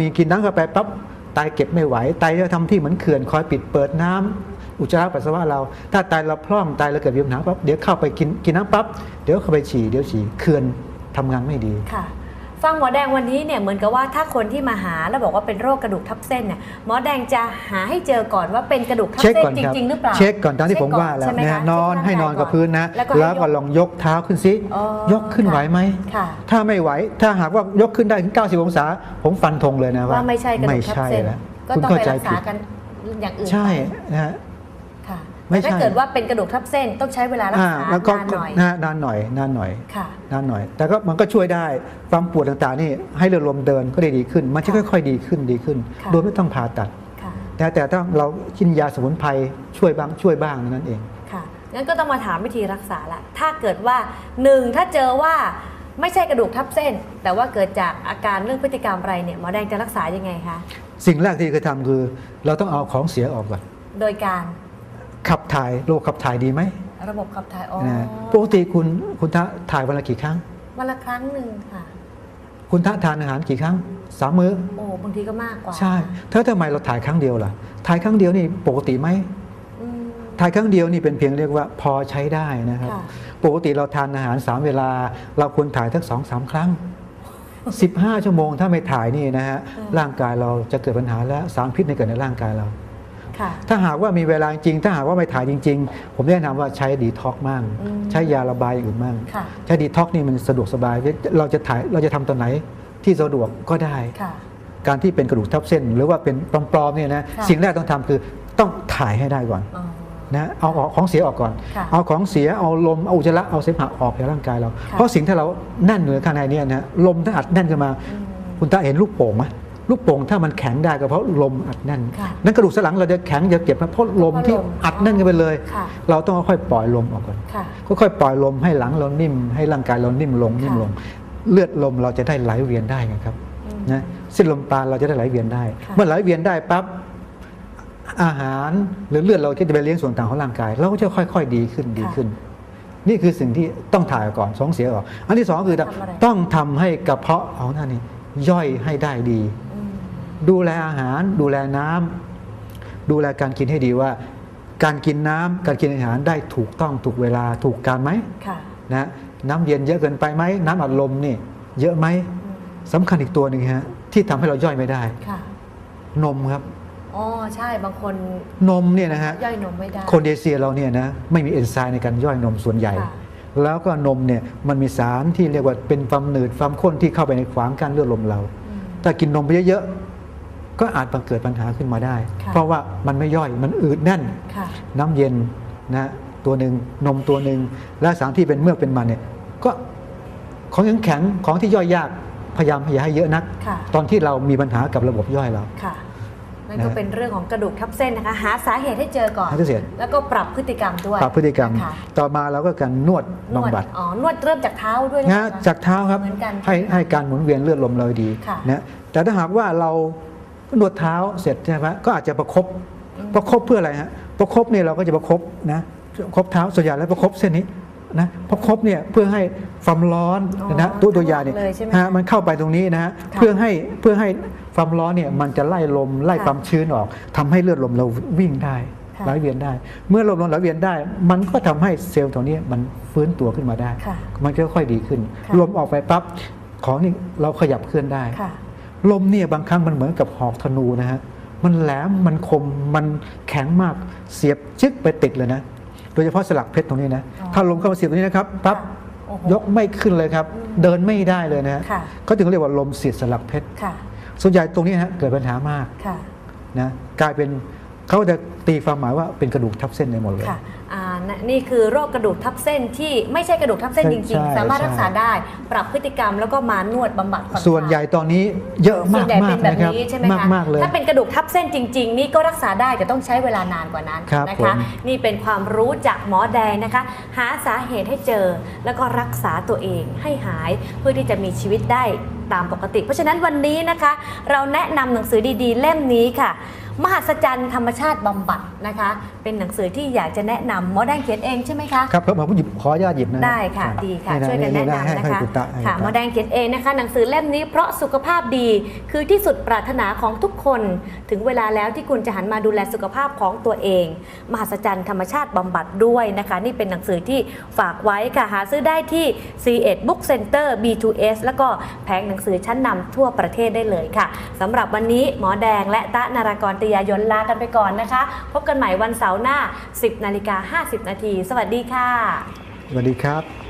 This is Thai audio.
มีกินน้ำเข้าไปปั๊บไตเก็บไม่ไหวไตจะทำที่เหมือนเขื่อนคอยปิดเปิดน้ำอุจจาระปัสสาวะเรา ถ้าไตเราพร่องไตเราเกิดมีปัญหาปั๊บเดี๋ยวเข้าไปกินกินน้ำปั๊บเดี๋ยวเข้าไปฉี่เดี๋ยวฉี่เขื่อนทำงานไม่ดีค่ะ ฟังหมอแดงวันนี้เนี่ยเหมือนกับว่าถ้าคนที่มาหาแล้วบอกว่าเป็นโรคกระดูกทับเส้นเนี่ยหมอแดงจะหาให้เจอก่อนว่าเป็นกระดูกทับเช็คเส้นก่อนจครับริงๆหรือเปล่าเช็คก่อนตามที่ผมเช็คว่าแล้วใช่ไหมนะคะนอนเช็คให้นอนกับพื้นนะแล้วก็แล้วก็ให้ยกลองยกเท้าขึ้นซิอ๋อยกขึ้นไหวไหมค่ะถ้าไม่ไหวถ้าหากว่ายกขึ้นได้ถึง 90 องศา ผมฟันธงเลยนะว่าว่าไม่ใช่กระดูไม่กทับใช่เส้นแล้วก็คุณต้องเข้าไปใจรักษาผิดกันอย่างอื่นใช่ไปนะฮะ ค่ะไม่แต่ถ้าใช่เกิดว่าเป็นกระดูกทับเส้นต้องใช้เวลารักอ่าษาแล้วก็นานหน่อยนะนานหน่อยนานหน่อยค่ะนานหน่อย แต่ก็มันก็ช่วยได้ความปวดต่างๆนี่ให้เลือดลมเดินก็ได้ดีขึ้น มันจะค่ะค่อย ๆ ดีขึ้นดีขึ้นค่ะโดยไม่ต้องผ่าตัดค่ะแต่แต่ต้องเรากินยาสมุนไพรช่วยบ้างช่วยบ้างนั่นเองค่ะงั้นก็ต้องมาถามวิธีรักษาละถ้าเกิดว่าหนึ่งถ้าเจอว่าไม่ใช่กระดูกทับเส้น แต่ว่าเกิดจากอาการเรื่องพฤติกรรมอะไรเนี่ยหมอแดงจะรักษายังไงคะสิ่งแรกที่เคยทำคือ เราต้องเอาของเสียออกก่อนโดยการ ขับถ่ายโรคขับถ่ายดีไหมระบบขับถ่ายอ๋อนะปกติคุณคุณทะถ่ายวันละกี่ครั้ง วันละครั้งหนึ่งค่ะ คุณทะทานอาหารกี่ครั้งสามมื้อโอ้บางทีก็มากกว่าใช่ถ้าทำไมเราถ่ายครั้งเดียวล่ะ ถ่ายครั้งเดียวนี่ปกติไหมอืมถ่ายครั้งเดียวนี่เป็นเพียงเรียกว่าพอใช้ได้นะครับค่ะปกติเราทานอาหารสามเวลา เราควรถ่ายทั้งสองสามครั้ง15 ชั่วโมงถ้าไม่ถ่ายนี่นะฮะอืมร่างกายเราจะเกิดปัญหาและสารพิษในเกิดในร่างกายเราค่ะ ถ้าหากว่ามีเวลาจริง ถ้าหากว่าไม่ถ่ายจริง ๆ ผมแนะนำว่าใช้ดีท็อกมั่งอืมใช้ยาระบายอย่างอื่นมั่งค่ะใช้ดีท็อกนี่มันสะดวกสบาย เราจะถ่ายเราจะทำตอนไหนที่สะดวกก็ได้ค่ะการที่เป็นกระดูกทับเส้น หรือว่าเป็นปลอมๆเนี่ยนะค่ะสิ่งแรกต้องทำคือต้องถ่ายให้ได้ก่อนอ๋อนะเอาออกของเสียออกก่อนค่ะเอาของเสียเอาลมเอาอุจจาระเอาเสมหะออกจากร่างกายเราค่ะเพราะสิ่งที่เราแน่นอยู่ข้างในเนี่ยนะลมถ้าอัดแน่นขึ้นมาอืมคุณตาเห็นลูกโป่งไหม ลูกโป่งถ้ามันแข็งได้ก็เพราะลมอัดแน่น ค่ะนั่นกระดูกสันหลังเราจะแข็งจะเจ็บนะเพราะลมเพราะที่ลมอัดแน่นกันไปเลย ค่ะ เราต้องค่อยๆปล่อยลมออกก่อน ค่ะ ค่อยๆปล่อยลมให้หลังเรานิ่ม ให้ร่างกายเรานิ่มลงนิ่มลง เลือดลมเราจะได้ไหลเวียนได้ไงครับอืมนะเส้นลมปราณเราจะได้ไหลเวียนได้ ค่ะ เมื่อไหลเวียนได้ปั๊บอาหารหรือเลือดเราก็จะไปเลี้ยงส่วนต่างของร่างกาย เราก็จะค่อยๆดีขึ้นดีขึ้น นี่คือสิ่งที่ต้องถ่ายก่อนสองเสียออกอันที่สองคือทำอะไรต้องทำให้กระเพาะของท่านนี่ย่อยให้ได้ดี อืม ดูแลอาหาร ดูแลน้ำดูแลการกินให้ดีว่า การกินน้ำการกินอาหารได้ถูกต้องถูกเวลาถูกการไหมค่ะนะน้ำเย็นเยอะเกินไปไหมน้ำอัดลมนี่เยอะไหมอืมสำคัญอีกตัวหนึ่งฮะที่ทำให้เราย่อยไม่ได้ค่ะนมครับอ๋อใช่บางคนนมเนี่ยนะฮะย่อยนมไม่ได้คนเอเชียเราเนี่ยนะไม่มีเอนไซม์ในการย่อยนมส่วนใหญ่ค่ะแล้วก็นมเนี่ยมันมีสารที่เรียกว่าเป็นความหนืดความข้นที่เข้าไปในขวางการเลือดลมเราอืมถ้ากินนมไปเยอะๆ ก็อาจบังเกิดปัญหาขึ้นมาได้ค่ะเพราะว่ามันไม่ย่อยมันอืดแน่นค่ะน้ำเย็นนะตัวหนึ่งนมตัวหนึ่งและสารที่เป็นเมือกเป็นมันเนี่ยก็ของแข็งๆของที่ย่อยยากพยายามอย่าให้เยอะนักค่ะตอนที่เรามีปัญหากับระบบย่อยเราค่ะนั่นก็นะเป็นเรื่องของกระดูกทับเส้นนะคะ หาสาเหตุให้เจอก่อนหาสาเหตุแล้วก็ปรับพฤติกรรมด้วย ปรับพฤติกรรมค่ะต่อมาเราก็การนวดนวดบำบัด อ๋อ นวดเริ่มจากเท้าด้วยหรือนะเปล่าคะจากเท้าครับเหมือนกันให้ให้การหมุนเวียนเลือดลมเราดีค่ะนะ แต่ถ้าหากว่าเรา นวดเท้าเสร็จใช่ไหมก็อาจจะประคบอืมประคบเพื่ออะไรฮะประคบเนี่ยเราก็จะประคบนะประคบเท้าส่วนใหญ่แล้วประคบเส้นนี้นะประคบเนี่ยเพื่อให้ความร้อนอ๋อนะตัวตัวยาเนี่ยเลยใช่ไหมฮะมันเข้าไปตรงนี้นะฮะค่ะเพื่อให้เพื่อให้ความร้อนเนี่ยมันจะไล่ลมไล่ค่ะความชื้นออกทำให้เลือดลมเราวิ่งได้ค่ะไหลเวียนได้ เมื่อลมลมไหลเวียนได้ มันก็ทำให้เซลล์ตัวนี้มันฟื้นตัวขึ้นมาได้ค่ะมันก็ค่อยดีขึ้นค่ะลมออกไปปั๊บของนี่เราขยับเคลื่อนได้ค่ะ ลมเนี่ยบางครั้งมันเหมือนกับหอกธนูนะฮะมันแหลมมันคมมันแข็งมากเสียบจึ๊กไปติดเลยนะ โดยเฉพาะสลักเพชรตรงนี้นะอ๋อถ้าลมเข้ามาเสียบตรงนี้นะครับปั๊บโอ้โหยกไม่ขึ้นเลยครับ เดินไม่ได้เลยนะฮะค่ะเขาถึงเรียกว่าลมเสียดสลักเพชรค่ะส่วนใหญ่ตรงนี้ฮะเกิดปัญหามากค่ะนะกลายเป็นเขาจะตีความหมายว่าเป็นกระดูกทับเส้นในหมดเลยค่ะอ่า นะนี่คือโรคกระดูกทับเส้นที่ไม่ใช่กระดูกทับเส้นใช่จริงใช่ๆสามารถใช่รักษาได้ ปรับพฤติกรรมแล้วก็มานวดบำบัดผ่อนคลายส่วนใหญ่ตอนนี้เยอะส่มาวนกใหญ่มาเป็กนแบบนะครับนี้ใช่ไหมมากคะมากเลยถ้าเป็นกระดูกทับเส้นจริง ๆ นี่ก็รักษาได้แต่ต้องใช้เวลานานกว่านั้นครับนะผคะมนี่เป็นความรู้จากหมอแดงนะคะ หาสาเหตุให้เจอ แล้วก็รักษาตัวเองให้หายเพื่อที่จะมีชีวิตได้ตามปกติ เพราะฉะนั้นวันนี้นะคะ เราแนะนำหนังสือดีๆ เล่มนี้ค่ะ มหัศจรรย์ธรรมชาติบำบัดนะคะ เป็นหนังสือที่อยากจะแนะนำหมอแดงเขียนเองใช่ไหมคะครับผมผมหยิบขออนุญาตหยิบนะได้ค่ะรับดีค่ะให้ช่วยกันแนะให้นำให้นะให้คะคุณตาให้ค่ะคุณหมอตาแดงเขียนเองนะคะ หนังสือเล่มนี้เพราะสุขภาพดีคือที่สุดปรารถนาของทุกคน ถึงเวลาแล้วที่คุณจะหันมาดูแลสุขภาพของตัวเอง มหัศจรรย์ธรรมชาติบำบัดด้วยนะคะ นี่เป็นหนังสือที่ฝากไว้ค่ะหาซื้อได้ที่ C1 Book Center B2S แล้วก็แผงหนังสือชั้นนำทั่วประเทศได้เลยค่ะสำหรับวันนี้หมอแดงและตะนารากรติยายนลากันไปก่อนนะคะ พบกันใหม่วันเสาร์หน้า 10นาฬิกา50 นาที สวัสดีค่ะ สวัสดีครับ